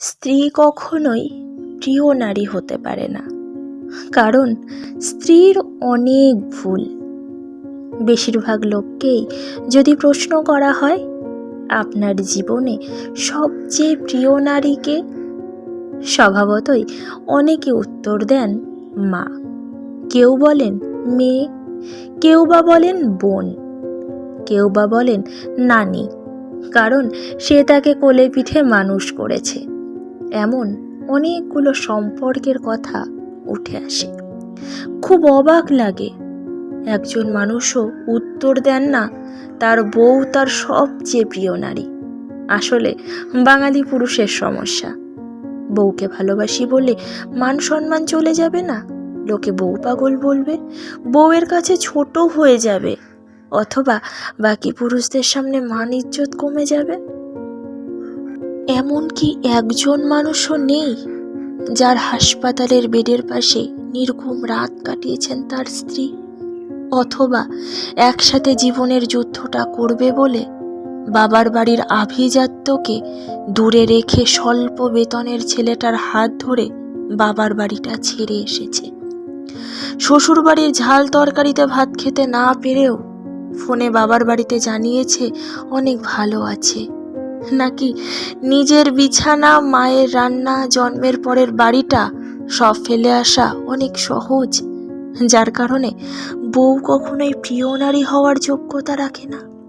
স্ত্রী কখনোই প্রিয় নারী হতে পারে না। কারণ স্ত্রীর অনেক ভুল। বেশিরভাগ লোককেই যদি প্রশ্ন করা হয়, আপনার জীবনে সবচেয়ে প্রিয় নারীকে স্বভাবতই অনেকে উত্তর দেন মা। কেউ বলেন মেয়ে, কেউ বা বলেন বোন, কেউ বা বলেন নানি। কারণ সে তাকে কোলে পিঠে মানুষ করেছে। এমন অনেকগুলো সম্পর্কের কথা উঠে আসে। খুব অবাক লাগে। একজন মানুষও উত্তর দেন না, তার বউ তার সবচেয়ে প্রিয় নারী। আসলে বাঙালি পুরুষের সমস্যা। বউকে ভালোবাসি বলে মান সম্মান চলে যাবে না? লোকে বউ পাগল বলবে, বউয়ের কাছে ছোট হয়ে যাবে, অথবা বাকি পুরুষদের সামনে মান ইজ্জত কমে যাবে? এমন কি একজন মানুষও নেই যার হাসপাতালের বেডের পাশে নির্ঘুম রাত কাটিয়েছেন তার স্ত্রী? অথবা একসাথে জীবনের যুদ্ধটা করবে বলে বাবার বাড়ির আভিজাত্যকে দূরে রেখে স্বল্প বেতনের ছেলেটার হাত ধরে বাবার বাড়িটা ছেড়ে এসেছে। শ্বশুর বাড়ির ঝাল তরকারিতে ভাত খেতে না পেরেও ফোনে বাবার বাড়িতে জানিয়েছে, অনেক ভালো আছে। নাকি নিজের বিছানা, মায়ের রান্না, জন্মের পরের বাড়িটা সব ফেলে আসা অনেক সহজ। যার কারণে বউ কখনোই প্রিয় নারী হওয়ার যোগ্যতা রাখে না।